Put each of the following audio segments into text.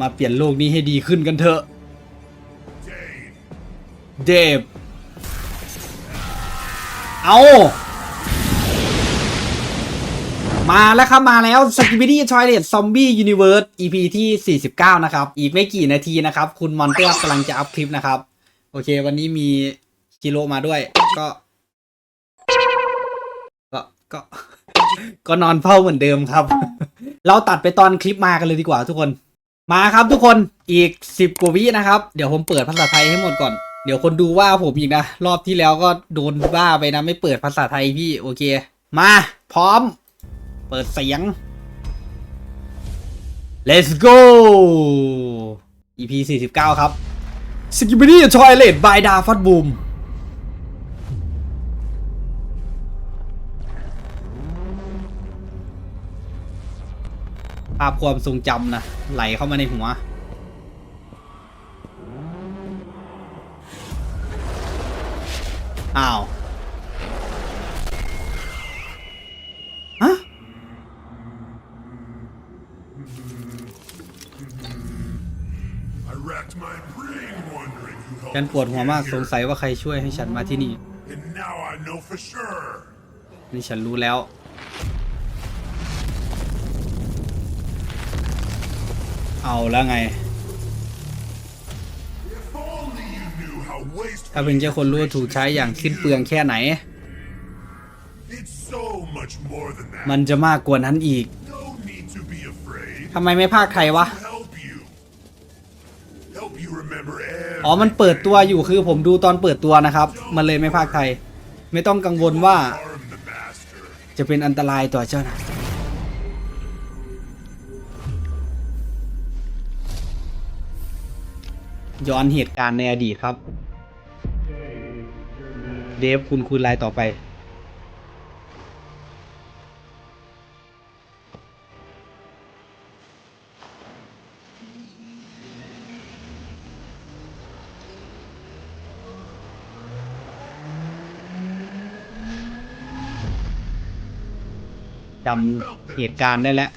มาเปลี่ยนโลกนี้ให้ดีขึ้นกันเถอะ เดฟเอา มาแล้วครับ มาแล้ว s k i b i d y Toilet Zombie Universe EP ที่ 49 นะครับ อีกไม่กี่นาทีนะครับ คุณมอนเตอร์กำลังจะอัพคลิปนะครับ โอเค วันนี้มีกิโลมาด้วย ก็ ก็ ก็ ก็นอนเฝ้าเหมือนเดิมครับ เราตัดไปตอนคลิปมากันเลยดีกว่าทุกคน มาครับทุกคนอีก10กว่าวินะครับ เดี๋ยวผมเปิดภาษาไทยให้หมดก่อน เดี๋ยวคนดูว่าผมอีกนะ รอบที่แล้วก็โดนบ้าไปนะ ไม่เปิดภาษาไทยพี่โอเค มา พร้อม เปิดเสียง let's go EP 49 ครับ s k i b i d y Toilet by d a f a t Boom ภาพความทรงจำนะ ไหลเข้ามาในหัว อ้าวฮะ I racked my brain wondering who helped ฉันปวดหัวมาก us สง get สัยว่าใครช่วยให้ฉันมาที่นี่ here. And now I know for sure. นี่ฉันรู้แล้ว เอาแล้วไง If only you knew how wasteful ถ้าเป็นเจ้าคนรู้ว่าถูกใช้อย่างสิ้นเปลืองแค่ไหน It's so much more than that. มันจะมากกว่านั้นอีก No need to be afraid. ทำไมไม่ภาคไทยวะ Help you. Help you remember อ๋อ มันเปิดตัว everything. อยู่คือผมดูตอนเปิดตัวนะครับ มันเลยไม่ภาคไทย ไม่ต้องกังวลว่า Harm the master. จะเป็นอันตรายต่อเจ้านะย้ ย้อนเหตุการณ์ในอดีตครับ เดฟคุณคุณไลน์ต่อไป จำเหตุการณ์ได้แล้ว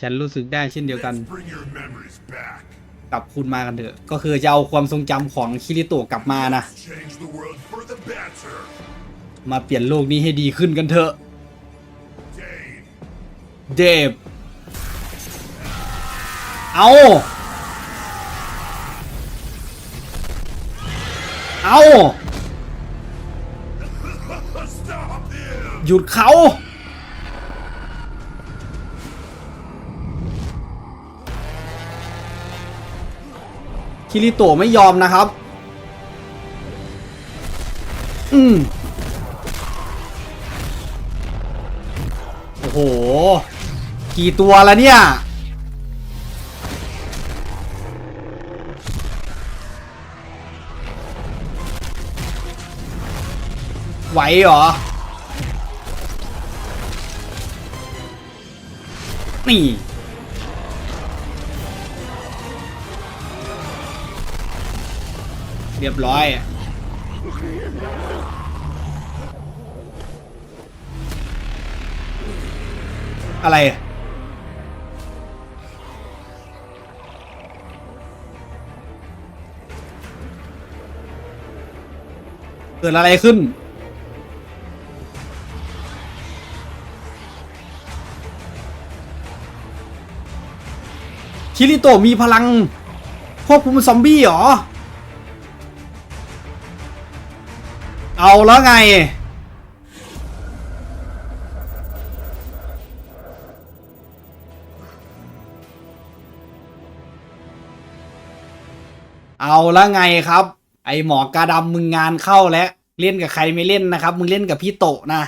ฉันรู้สึกได้เช่นเดียวกัน Let's bring your memories back. กลับคุณมากันเถอะ ก็คือจะเอาความทรงจำของคิริโตะกลับมานะ มาเปลี่ยนโลกนี้ให้ดีขึ้นกันเถอะ เดฟเอา เอา หยุดเขา คิริโตไม่ยอมนะครับ อืมโอ้โห กี่ตัวแล้วเนี่ย ไหวเหรอ นี่ เรียบร้อยอะไรเกิดอะไรขึ้น คิริโตมีพลังควบคุมซอมบี้เหรอ เอาแล้วไง เอาแล้วไงครับ ไอหมอกาดำมึงงานเข้าแล้ว เล่นกับใครไม่เล่นนะครับ มึงเล่นกับพี่โตนะ